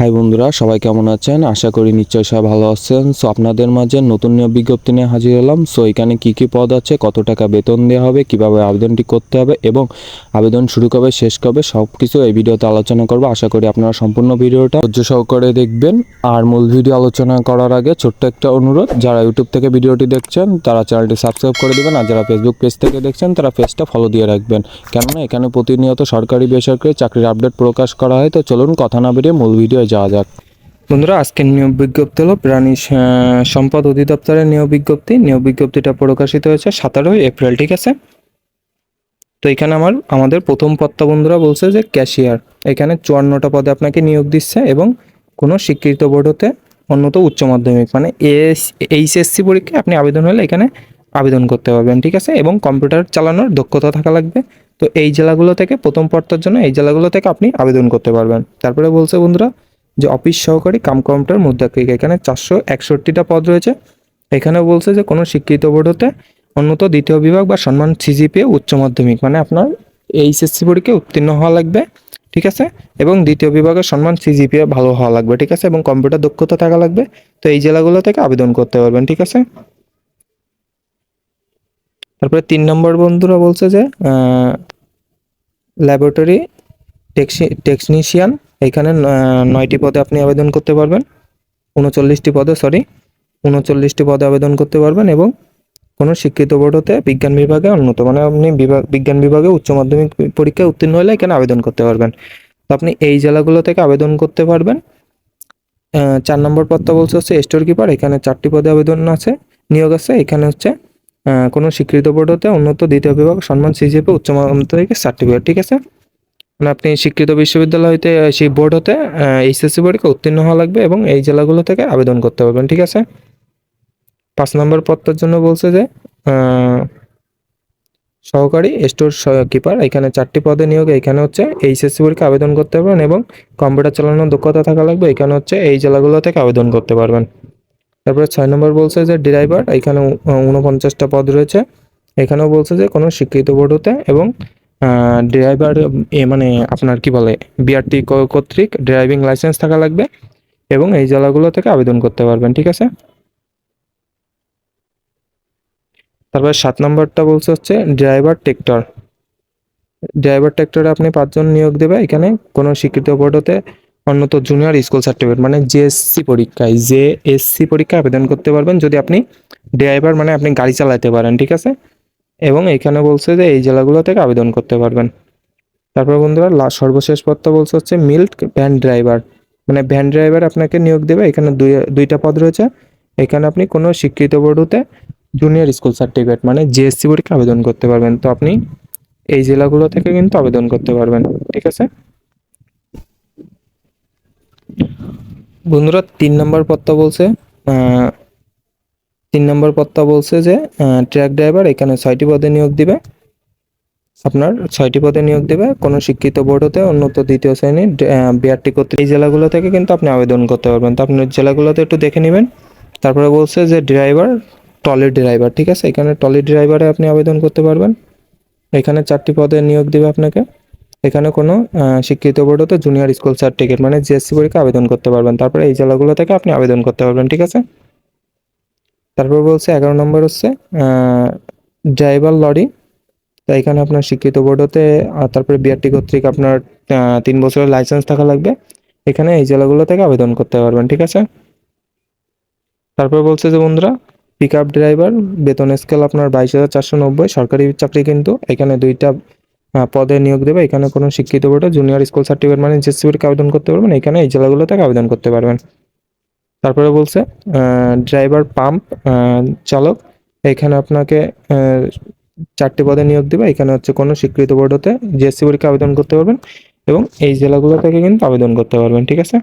High বন্ধুরা, সবাই কেমন আছেন? আশা করি নিশ্চয়ই সবাই ভালো আছেন। সো আপনাদের মাঝে নতুন নিয়োগ বিজ্ঞপ্তি নিয়ে হাজির হলাম। সো এখানে কি কি পদ আছে, কত টাকা বেতন দেওয়া হবে, কীভাবে আবেদনটি করতে হবে এবং আবেদন শুরু কবে, শেষ কবে সব কিছু এই ভিডিওতে আলোচনা করব। আশা করি আপনারা সম্পূর্ণ ভিডিওটা ধৈর্য সহকারে দেখবেন। আর মূল ভিডিও আলোচনা করার আগে ছোট্ট একটা অনুরোধ, যারা ইউটিউব থেকে ভিডিওটি দেখছেন, তারা চ্যানেলটি সাবস্ক্রাইব করে দেবেন। আর যারা ফেসবুক পেজ থেকে দেখছেন, তারা পেজটা ফলো দিয়ে রাখবেন। কেননা, এখানে প্রতিনিয়ত সরকারি বেসরকারি চাকরির আপডেট প্রকাশ করা হয়। তো চলুন, কথা না বেরিয়ে মূল ভিডিও যাওয়া যাক। বন্ধুরা, আজকের নিয়োগ বিজ্ঞপ্তি হলো প্রাণী সম্পদ অধিদপ্তরের নিয়োগ বিজ্ঞপ্তি। নিয়োগ বিজ্ঞপ্তিটা প্রকাশিত হয়েছে সতেরোই এপ্রিল, ঠিক আছে? তো এখানে আমার, আমাদের প্রথম পত্তা বন্ধুরা বলছে যে ক্যাশিয়ার। এখানে চুয়ান্নটা পদে আপনাকে নিয়োগ দিচ্ছে এবং কোনো স্বীকৃত বোর্ড হতে অন্যত উচ্চ মাধ্যমিক মানে এস, এইচএসসি পরীক্ষায় আপনি আবেদন হলে এখানে আবেদন করতে পারবেন, ঠিক আছে? এবং কম্পিউটার চালানোর দক্ষতা থাকা লাগবে। তো এই জেলাগুলো থেকে, প্রথম পত্তার জন্য এই জেলাগুলো থেকে আপনি আবেদন করতে পারবেন। তারপরে বলছে বন্ধুরা যে অফিস সহকারী কাম কাউন্টার মুদ্রাক্ষিক এখানে চারশো একষট্টিটা পদ রয়েছে। এখানেও বলছে যে কোনো স্বীকৃত বোর্ড হতে উন্নত দ্বিতীয় বিভাগ বা সম্মান সিজিপিএ উচ্চ মাধ্যমিক মানে আপনার এইচএসসি পরীক্ষায় উত্তীর্ণ হওয়া লাগবে, ঠিক আছে? এবং দ্বিতীয় বিভাগের সম্মান সিজিপিএ ভালো হওয়া লাগবে, ঠিক আছে? এবং কম্পিউটার দক্ষতা থাকা লাগবে। তো এই জেলাগুলো থেকে আবেদন করতে পারবেন, ঠিক আছে? তারপরে তিন নম্বর বন্ধুরা বলছে যে ল্যাবরেটরি টেকনিশিয়ান এখানে নয়টি পদে আপনি আবেদন করতে পারবেন। উনচল্লিশটি পদে সরি উনচল্লিশটি পদে আবেদন করতে পারবেন এবং কোনো শিক্ষিত বোর্ড হতে বিজ্ঞান বিভাগে উন্নত মানে আপনি বিভাগ, বিজ্ঞান বিভাগে উচ্চ মাধ্যমিক পরীক্ষায় উত্তীর্ণ হলে এখানে আবেদন করতে পারবেন। আপনি এই জেলাগুলো থেকে আবেদন করতে পারবেন। চার নম্বর পদটা বলছে হচ্ছে স্টোর কিপার এখানে চারটি পদে আবেদন আছে, নিয়োগ আছে। এখানে হচ্ছে কোনো স্বীকৃত বোর্ড হতে উন্নত দ্বিতীয় বিভাগ সম্মান সিজিপি উচ্চ মাধ্যমিক সার্টিফিকেট ঠিক আছে? মানে আপনি শিক্ষিত বিশ্ববিদ্যালয় হইতে সেই বোর্ড হতে এইচএসসি পরীক্ষা উত্তীর্ণ হওয়া লাগবে এবং এই জেলাগুলো থেকে আবেদন করতে পারবেন, ঠিক আছে? পাঁচ নম্বর পদটার জন্য বলছে যে সহকারী স্টোর কিপার এখানে চারটি পদে নিয়োগ, এখানে হচ্ছে এইচএসসি পরীক্ষা আবেদন করতে পারবেন এবং কম্পিউটার চালানোর দক্ষতা থাকা লাগবে, এখানে হচ্ছে এই জেলাগুলো থেকে আবেদন করতে পারবেন। তারপরে ছয় নম্বর বলছে যে, ড্রাইভার, এখানে উনপঞ্চাশটা পদ রয়েছে, এখানেও বলছে যে, কোনো স্বীকৃত বোর্ড হতে এবং ড্রাইভার মানে আপনার কি বলে বিআরটি কর্তৃক ড্রাইভিং লাইসেন্স থাকা লাগবে এবং এই জেলাগুলো থেকে আবেদন করতে পারবেন, ঠিক আছে? তারপরে সাত নম্বরটা বলছে হচ্ছে ড্রাইভার টেক্টর ড্রাইভার টেক্টরে আপনি পাঁচজন নিয়োগ দেবে, এখানে কোনো স্বীকৃত বোর্ড হতে অন্যত জুনিয়র স্কুল সার্টিফিকেট মানে জেএসসি পরীক্ষায় জেএসসি পরীক্ষায় আবেদন করতে পারবেন যদি আপনি ড্রাইভার মানে আপনি গাড়ি চালাতে পারেন, ঠিক আছে? এবং এখানে বলছে যে এই জেলাগুলো থেকে আবেদন করতে পারবেন। তারপর বন্ধুরা সর্বশেষ পদটা বলছে হচ্ছে মিল্ক ভ্যান ড্রাইভার। মানে ভ্যান ড্রাইভার আপনাকে নিয়োগ দেবে। এখানে দুই, দুইটা পদ রয়েছে। এখানে আপনি কোনো স্বীকৃত বোর্ড হতে জুনিয়র স্কুল সার্টিফিকেট মানে জিএসসি পরীক্ষা আবেদন করতে পারবেন। তো আপনি এই জেলাগুলো থেকে কিন্তু আবেদন করতে পারবেন। ঠিক আছে? বন্ধুরা, তিন নম্বর পদটা বলছে তিন নম্বর পদটা বলছে যে ট্রাক ড্রাইভার এখানে ছয়টি পদে নিয়োগ দিবে। আপনার ছয়টি পদে নিয়োগ দেবে। কোনো শিক্ষিত বোর্ড হতে উন্নত দ্বিতীয় শ্রেণির বিআরটি কর্তৃক এই জেলাগুলো থেকে কিন্তু আপনি আবেদন করতে পারবেন। তো আপনি জেলাগুলোতে একটু দেখে নেবেন। তারপরে বলছে যে, ড্রাইভার টলি ড্রাইভার, ঠিক আছে? এখানে টলি ড্রাইভারে আপনি আবেদন করতে পারবেন। এখানে চারটি পদে নিয়োগ দিবে আপনাকে। এখানে কোনো শিক্ষিত বোর্ড হতে জুনিয়র স্কুল সার্টিফিকেট মানে জিএসসি পরীক্ষা আবেদন করতে পারবেন। তারপরে এই জেলাগুলো থেকে আপনি আবেদন করতে পারবেন, ঠিক আছে? তারপর বলছে, এগারো নম্বর হচ্ছে ড্রাইভার লরি। তো এখানে আপনার শিক্ষিত বোর্ড হতে তারপরে বিআরটি কর্তৃক আপনার তিন বছরের লাইসেন্স থাকা লাগবে। এখানে এই জেলাগুলো থেকে আবেদন করতে পারবেন, ঠিক আছে? তারপর বলছে যে, বন্ধুরা পিক আপ ড্রাইভার বেতন স্কেল আপনার বাইশ হাজার চারশো নব্বই, সরকারি চাকরি কিন্তু এখানে দুইটা পদে নিয়োগ দেবে। এখানে কোনো শিক্ষিত বোর্ডে জুনিয়র স্কুল সার্টিফিকেট মানে পরীক্ষা আবেদন করতে পারবেন, এখানে এই জেলাগুলো থেকে আবেদন করতে পারবেন। তারপরে বলছে ড্রাইভার পাম্প চালক, এখানে আপনাকে চারটি পদে নিয়োগ দেবে। এখানে হচ্ছে কোনো স্বীকৃত বোর্ড হতে জিএসসি পরীক্ষা আবেদন করতে পারবেন এবং এই জেলাগুলো থেকে কিন্তু আবেদন করতে পারবেন, ঠিক আছে?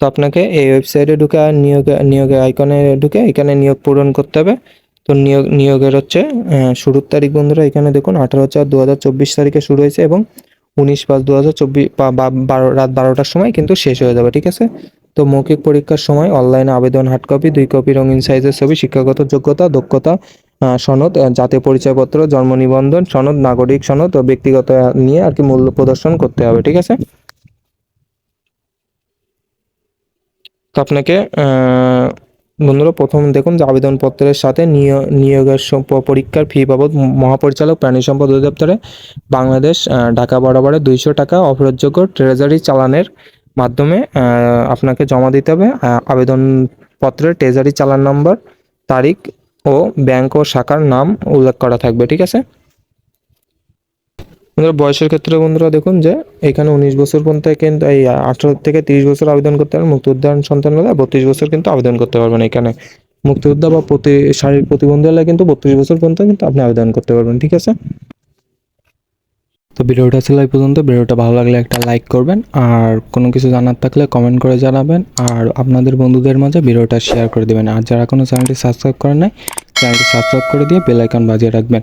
তো আপনাকে এই ওয়েবসাইটে ঢুকে, নিয়োগ নিয়োগের আইকনে ঢুকে এখানে নিয়োগ পূরণ করতে হবে। তো নিয়োগ, নিয়োগের হচ্ছে শুরুর তারিখ বন্ধুরা, এখানে দেখুন, আঠারো চার দু তারিখে শুরু হয়েছে এবং উনিশ পাঁচ দু হাজার চব্বিশ বারো, রাত বারোটার সময় কিন্তু শেষ হয়ে যাবে, ঠিক আছে? তো মৌখিক পরীক্ষার সময় অনলাইনে আবেদন হার্ড কপি দুই কপি রঙিন সাইজের ছবি, শিক্ষাগত যোগ্যতা, দক্ষতা সনদ জাতীয় পরিচয়পত্র, জন্ম নিবন্ধন, সনদ, নাগরিক সনদ ও ব্যক্তিগত নিয়ে আর কি মূল্য প্রদর্শন করতে হবে, ঠিক আছে? তো আপনাকে বন্ধুরা, প্রথম দেখুন যে আবেদনপত্রের সাথে নিয়- নিয়োগের পরীক্ষার ফি বাবদ মহাপরিচালক প্রাণী সম্পদ অধিদপ্তরে বাংলাদেশ ঢাকা বরাবরে দুইশো টাকা অফেরতযোগ্য ট্রেজারি চালানের মাধ্যমে আপনাকে জমা দিতে হবে। আবেদনপত্রের ট্রেজারি চালান নম্বর, তারিখ ও ব্যাংক ও শাখার নাম উল্লেখ করা থাকবে, ঠিক আছে? বন্ধুরা বয়সের ক্ষেত্রে বন্ধুরা দেখুন যে এখানে উনিশ বছর পর্যন্ত কিন্তু এই আঠারো থেকে তিরিশ বছর আবেদন করতে পারবেন। মুক্তিযোদ্ধার সন্তান হলে বত্রিশ বছর কিন্তু আবেদন করতে পারবেন এখানে। মুক্তিযোদ্ধা বা প্রতি শারীরিক প্রতিবন্ধী হলে কিন্তু বত্রিশ বছর পর্যন্ত কিন্তু আপনি আবেদন করতে পারবেন, ঠিক আছে? তো ভিডিওটা ছিল এই পর্যন্ত। ভিডিওটা ভালো লাগলে একটা লাইক করবেন। আর কোনো কিছু জানার থাকলে কমেন্ট করে জানাবেন। আর আপনাদের বন্ধুদের মাঝে ভিডিওটা শেয়ার করে দেবেন। আর যারা কোনো চ্যানেলটি সাবস্ক্রাইব করেন নাই চ্যানেলটি সাবস্ক্রাইব করে দিয়ে বেল আইকন বাজিয়ে রাখবেন।